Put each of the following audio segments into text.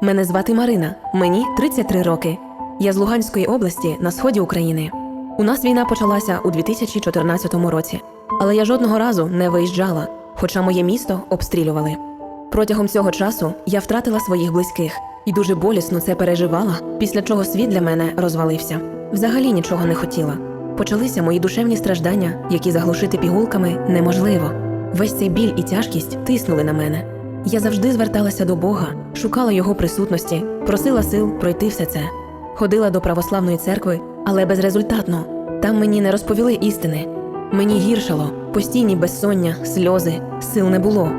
Мене звати Марина, мені 33 роки. Я з Луганської області на сході України. У нас війна почалася у 2014 році, але я жодного разу не виїжджала, хоча моє місто обстрілювали. Протягом цього часу я втратила своїх близьких і дуже болісно це переживала, після чого світ для мене розвалився. Взагалі нічого не хотіла. Почалися мої душевні страждання, які заглушити пігулками неможливо. Весь цей біль і тяжкість тиснули на мене. Я завжди зверталася до Бога, шукала його присутності, просила сил пройти все це. Ходила до православної церкви, але безрезультатно. Там мені не розповіли істини. Мені гіршало, постійні безсоння, сльози, сил не було.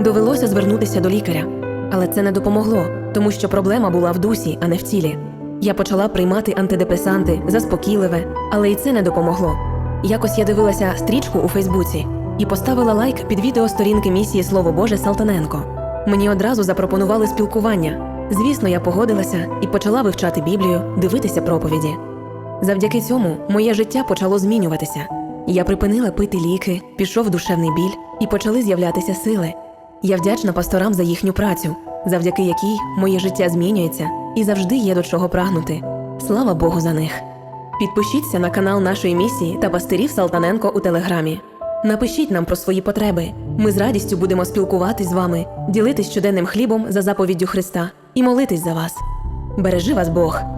Довелося звернутися до лікаря. Але це не допомогло, тому що проблема була в дусі, а не в тілі. Я почала приймати антидепресанти, заспокійливе, але і це не допомогло. Якось я дивилася стрічку у Фейсбуці і поставила лайк під відео сторінки місії Слово Боже Салтаненко. Мені одразу запропонували спілкування. Звісно, я погодилася і почала вивчати Біблію, дивитися проповіді. Завдяки цьому моє життя почало змінюватися. Я припинила пити ліки, пішов душевний біль і почали з'являтися сили. Я вдячна пасторам за їхню працю, завдяки якій моє життя змінюється і завжди є до чого прагнути. Слава Богу за них. Підпишіться на канал нашої місії та пастирів Салтаненко у телеграмі. Напишіть нам про свої потреби. Ми з радістю будемо спілкуватись з вами, ділитись щоденним хлібом за заповіддю Христа і молитись за вас. Бережи вас Бог!